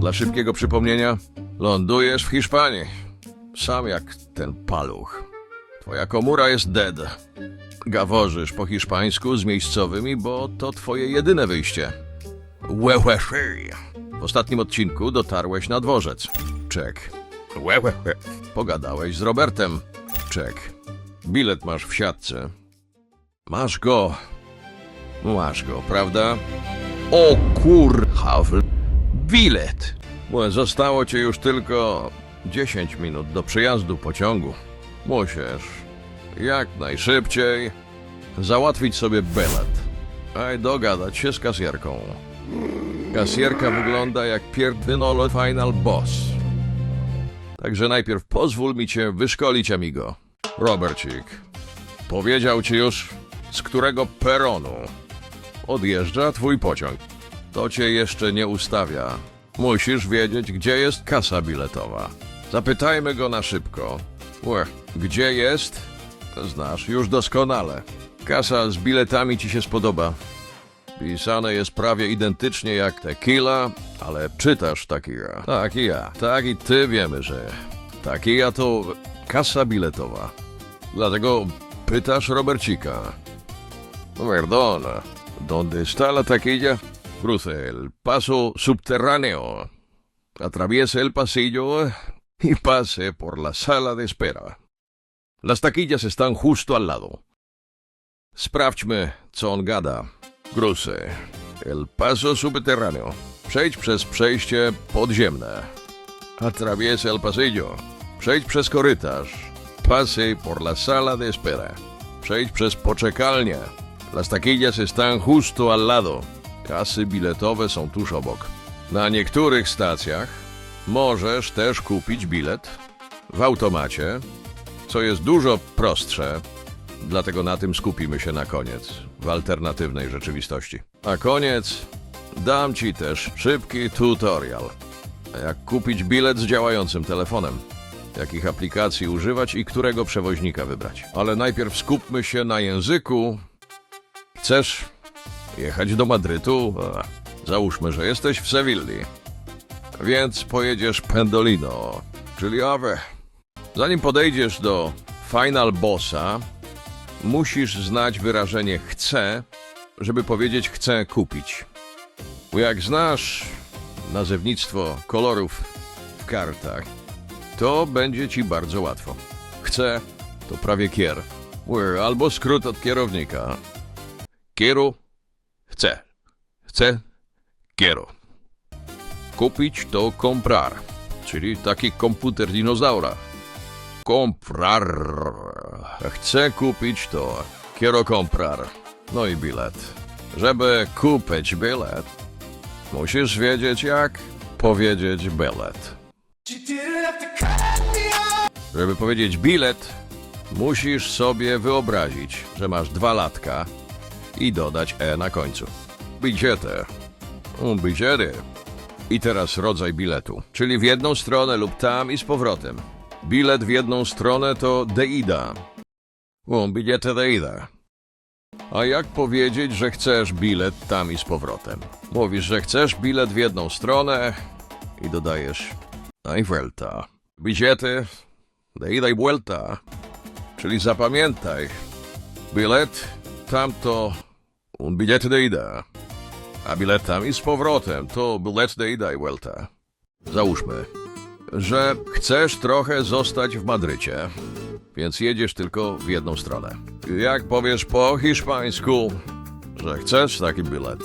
Dla szybkiego przypomnienia, lądujesz w Hiszpanii. Sam jak ten paluch. Twoja komura jest dead. Gaworzysz po hiszpańsku z miejscowymi, bo to twoje jedyne wyjście. Łe, łe, łe. W ostatnim odcinku dotarłeś na dworzec. Czek. Łe, łe, łe. Pogadałeś z Robertem. Czek. Bilet masz w siatce. Masz go. Masz go, prawda? O kur... Havel. Bilet. Zostało ci już tylko 10 minut do przyjazdu pociągu. Musisz jak najszybciej załatwić sobie bilet. A dogadać się z kasjerką. Kasjerka wygląda jak pierdynolo final boss. Także najpierw pozwól mi cię wyszkolić, amigo. Robercik, powiedział ci już, z którego peronu odjeżdża twój pociąg. To cię jeszcze nie ustawia. Musisz wiedzieć, gdzie jest kasa biletowa. Zapytajmy go na szybko. Łe, gdzie jest? Znasz już doskonale. Kasa z biletami ci się spodoba. Pisane jest prawie identycznie jak tequila, ale czytasz takija. Tak i ja. Tak i ty wiemy, że takija to kasa biletowa. Dlatego pytasz Robercika. Perdona, ¿dónde está la taquilla? Cruce el paso subterráneo. Atraviese el pasillo y pase por la sala de espera. Las taquillas están justo al lado. Sprawdźmy, co. Cruce el paso subterráneo. Przejdź przez przejście podziemne. Atraviese el pasillo. Przejdź przez korytarz. Pase por la sala de espera. Przejdź przez poczekalnię. Las taquillas están justo al lado. Kasy biletowe są tuż obok. Na niektórych stacjach możesz też kupić bilet w automacie, co jest dużo prostsze, dlatego na tym skupimy się na koniec, w alternatywnej rzeczywistości. A koniec dam Ci też szybki tutorial, jak kupić bilet z działającym telefonem, jakich aplikacji używać i którego przewoźnika wybrać. Ale najpierw skupmy się na języku. Chcesz jechać do Madrytu? Załóżmy, że jesteś w Sewilli. Więc pojedziesz Pendolino, czyli Ave. Zanim podejdziesz do Final Bossa, musisz znać wyrażenie chcę, żeby powiedzieć chcę kupić. Bo jak znasz nazewnictwo kolorów w kartach, to będzie ci bardzo łatwo. Chcę to prawie kier. Albo skrót od kierownika. Quiero, chcę. Chcę, quiero. Kupić to comprar, czyli taki komputer dinozaura. Comprar. Chcę kupić to. Quiero comprar. No i bilet. Żeby kupić bilet, musisz wiedzieć jak powiedzieć bilet. Żeby powiedzieć bilet, musisz sobie wyobrazić, że masz dwa latka i dodać e na końcu. Bilete. Un bilete. I teraz rodzaj biletu, czyli w jedną stronę lub tam i z powrotem. Bilet w jedną stronę to de ida. Un billete de ida. A jak powiedzieć, że chcesz bilet tam i z powrotem? Mówisz, że chcesz bilet w jedną stronę i dodajesz i vuelta. Billete de ida i vuelta. Czyli zapamiętaj. Bilet tamto un billete de ida. A bilet tam i z powrotem to bilet de ida i vuelta. Załóżmy, że chcesz trochę zostać w Madrycie, więc jedziesz tylko w jedną stronę. Jak powiesz po hiszpańsku, że chcesz taki bilet?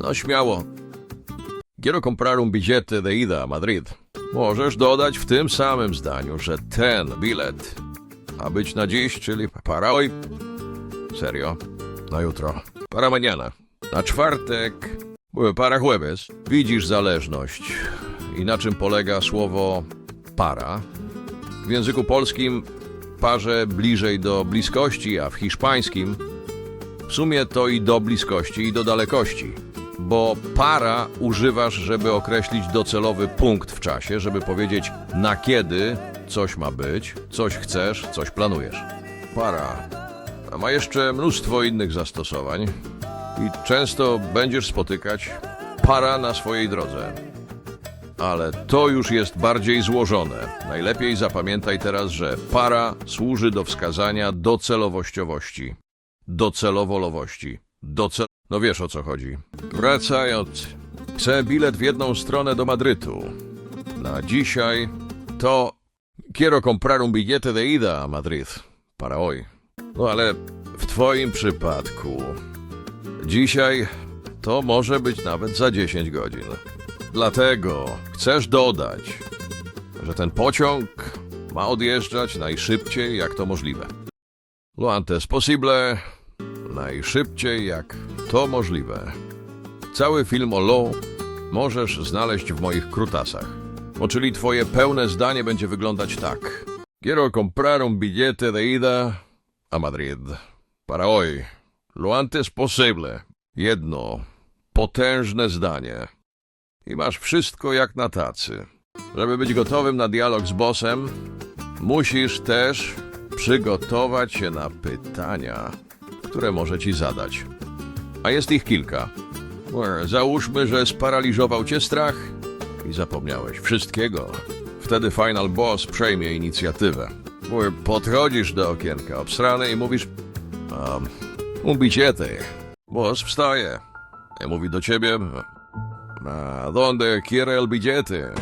No śmiało. Quiero comprar un billete de ida a Madrid. Możesz dodać w tym samym zdaniu, że ten bilet ma być na dziś, czyli para hoy. Serio? Na jutro. Para mañana. Na czwartek. Para jueves. Widzisz zależność. I na czym polega słowo para? W języku polskim parze bliżej do bliskości, a w hiszpańskim w sumie to i do bliskości, i do dalekości. Bo para używasz, żeby określić docelowy punkt w czasie, żeby powiedzieć na kiedy coś ma być, coś chcesz, coś planujesz. Para. A ma jeszcze mnóstwo innych zastosowań i często będziesz spotykać para na swojej drodze. ale to już jest bardziej złożone. Najlepiej zapamiętaj teraz, że para służy do wskazania docelowościowości. Docelowolowości. Docel... No wiesz o co chodzi. Wracając, chcę bilet w jedną stronę do Madrytu. Na dzisiaj to quiero comprar un billete de ida a Madrid. Para hoy. No ale w twoim przypadku dzisiaj to może być nawet za 10 godzin. Dlatego chcesz dodać, że ten pociąg ma odjeżdżać najszybciej jak to możliwe. Lo antes posible, najszybciej jak to możliwe. Cały film o Lo możesz znaleźć w moich krutasach. O, czyli twoje pełne zdanie będzie wyglądać tak. Quiero comprar un billete de ida a Madrid. Para hoy. Lo antes posible. Jedno. Potężne zdanie. I masz wszystko jak na tacy. Żeby być gotowym na dialog z bossem, musisz też przygotować się na pytania, które może ci zadać. A jest ich kilka. Załóżmy, że sparaliżował cię strach i zapomniałeś wszystkiego. Wtedy Final Boss przejmie inicjatywę. E, Podchodzisz do okienka obsrany i mówisz um, un billete. Boss wstaje i mówi do ciebie a donde quiere el billete?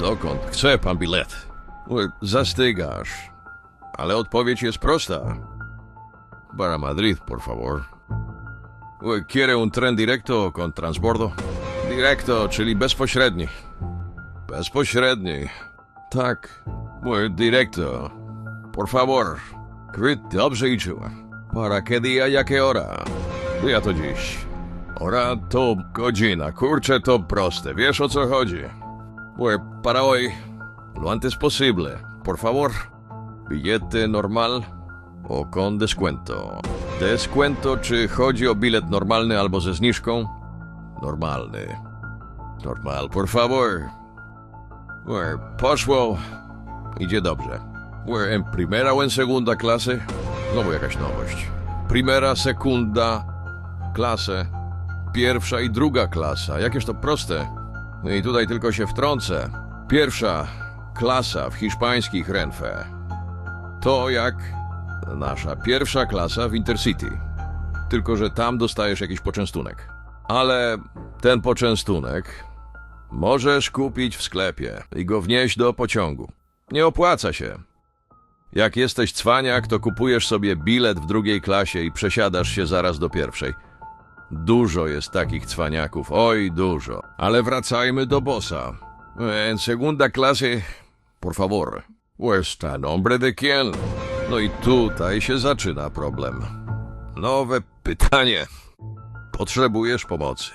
Dokąd chce pan bilet? E, Zastygasz, ale odpowiedź jest prosta. Para Madrid, por favor. ¿Quiere un tren directo con transbordo? Directo, czyli bezpośredni. Bezpośredni. Tak. Directo. Por favor. Gry dobrze liczyłem. Para qué día, y a qué hora? Ja to dziś. Ora to godzina. Kurczę, to proste. Wiesz o co chodzi. Muy para hoy. Lo antes posible. Por favor. Billete normal o con descuento. Descuento, czy chodzi o bilet normalny albo ze zniżką? Normalny. Normal, por favor. Poszło. Idzie dobrze. En primera o en segunda clase? Znowu jakaś nowość. Primera, sekunda, klasę. Pierwsza i druga klasa. Jakież to proste. No i tutaj tylko się wtrącę. Pierwsza klasa w hiszpańskich Renfe. To jak nasza pierwsza klasa w Intercity. Tylko, że tam dostajesz jakiś poczęstunek. Ale ten poczęstunek możesz kupić w sklepie i go wnieść do pociągu. Nie opłaca się. Jak jesteś cwaniak, to kupujesz sobie bilet w drugiej klasie i przesiadasz się zaraz do pierwszej. Dużo jest takich cwaniaków, oj dużo. Ale wracajmy do bossa. En segunda clase, por favor. Pues a nombre de quién? No i tutaj się zaczyna problem. Nowe pytanie. Potrzebujesz pomocy.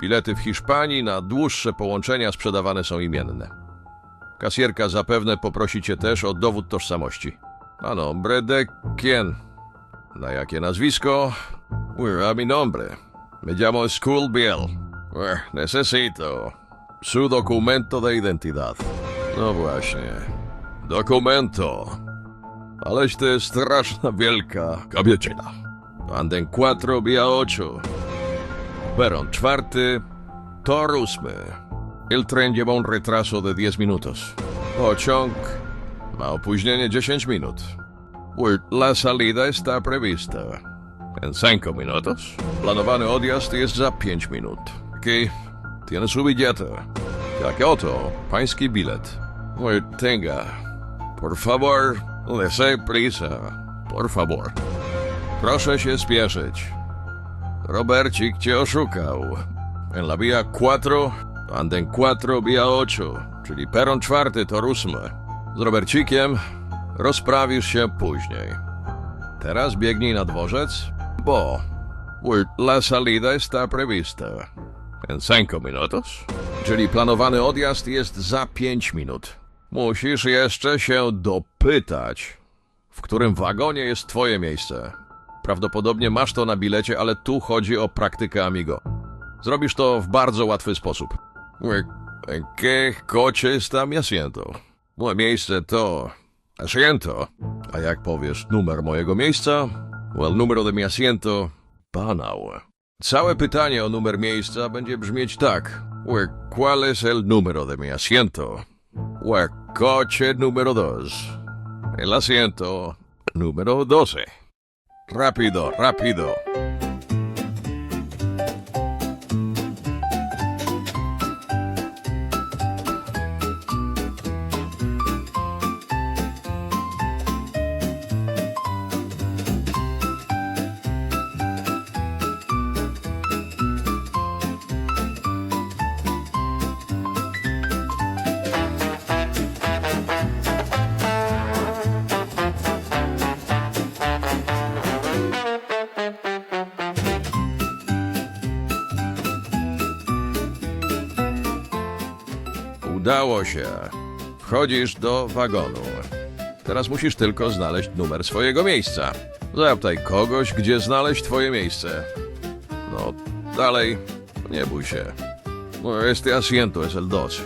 Bilety w Hiszpanii na dłuższe połączenia sprzedawane są imienne. Kasjerka zapewne poprosi cię też o dowód tożsamości. A nombre de quién? Na jakie nazwisko? Well, a mi nombre. Me llamo School necesito su documento de identidad. No właśnie. Documento. Aleś to jest straszna wielka kobiecina. Anden 4 via 8. Peron czwarty, tor ósmy. El tren lleva un retraso de 10 minutos. Pociąg ma opóźnienie 10 minut. La salida está prevista en 5 minutos. Planowany odjazd jest za 5 minut. Aquí tiene su billete. Jak oto, pański bilet. Tenga. Por favor, dese prisa. Por favor. Proszę się spieszyć. Robercik cię oszukał. En la via 4, anden 4 via 8, czyli peron czwarty to ósmy. Z Robercikiem rozprawisz się później. Teraz biegnij na dworzec, bo la salida está prevista en 5 minutos, czyli planowany odjazd jest za 5 minut. Musisz jeszcze się dopytać, w którym wagonie jest twoje miejsce. Prawdopodobnie masz to na bilecie, ale tu chodzi o praktykę Amigo. Zrobisz to w bardzo łatwy sposób. ¿En qué coche está mi asiento? Moje miejsce to... Asiento. A jak powiesz numer mojego miejsca? Well, número de mi asiento... Panał. Całe pytanie o numer miejsca będzie brzmieć tak. ¿Cuál es el número de mi asiento? Pues, coche número dos. El asiento número 12. Rápido, rápido. Udało się. Wchodzisz do wagonu. Teraz musisz tylko znaleźć numer swojego miejsca. Zapytaj kogoś, gdzie znaleźć twoje miejsce. No, dalej, nie bój się. No, este asiento es el dos.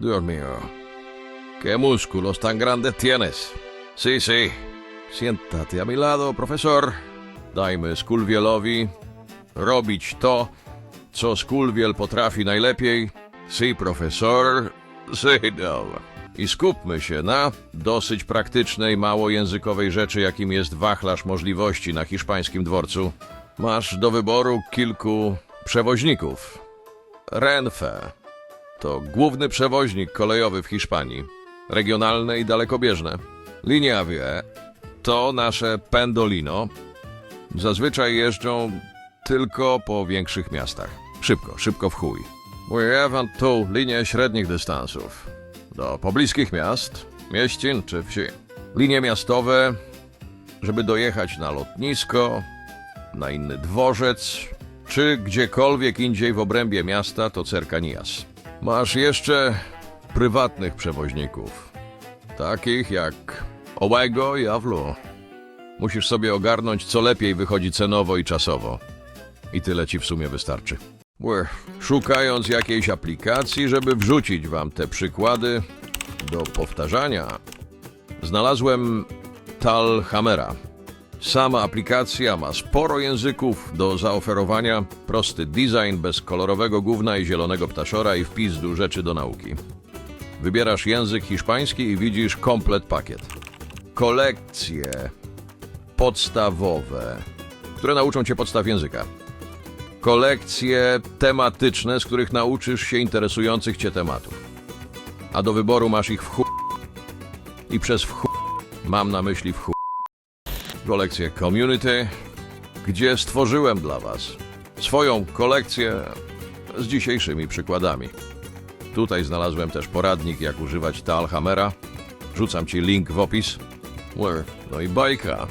Dios mío. ¿Qué músculos tan grandes tienes? Sí, sí. Siéntate a mi lado, profesor. Dajmy Skulwielowi robić to, co Skulwiel potrafi najlepiej. Sí, profesor. No. I skupmy się na dosyć praktycznej, mało językowej rzeczy, jakim jest wachlarz możliwości na hiszpańskim dworcu. Masz do wyboru kilku przewoźników. Renfe to główny przewoźnik kolejowy w Hiszpanii. Regionalne i dalekobieżne. Linie Avie to nasze Pendolino. Zazwyczaj jeżdżą tylko po większych miastach. Szybko, szybko w chuj. Mówię tu linię średnich dystansów. Do pobliskich miast, mieścin czy wsi. Linie miastowe, żeby dojechać na lotnisko, na inny dworzec, czy gdziekolwiek indziej w obrębie miasta, to Cercanias. Masz jeszcze prywatnych przewoźników, takich jak Owego i Avlu. Musisz sobie ogarnąć, co lepiej wychodzi cenowo i czasowo. I tyle ci w sumie wystarczy. Szukając jakiejś aplikacji, żeby wrzucić wam te przykłady do powtarzania, znalazłem Tal Hammera. Sama aplikacja ma sporo języków do zaoferowania, prosty design bez kolorowego gówna i zielonego ptaszora i wpis do rzeczy do nauki. Wybierasz język hiszpański i widzisz komplet pakiet. Kolekcje podstawowe, które nauczą cię podstaw języka. Kolekcje tematyczne, z których nauczysz się interesujących cię tematów. A do wyboru masz ich w chu... I przez w chu... mam na myśli w chu... Kolekcję Community, gdzie stworzyłem dla was swoją kolekcję z dzisiejszymi przykładami. Tutaj znalazłem też poradnik, jak używać Talhammera. Rzucam ci link w opis. No i bajka.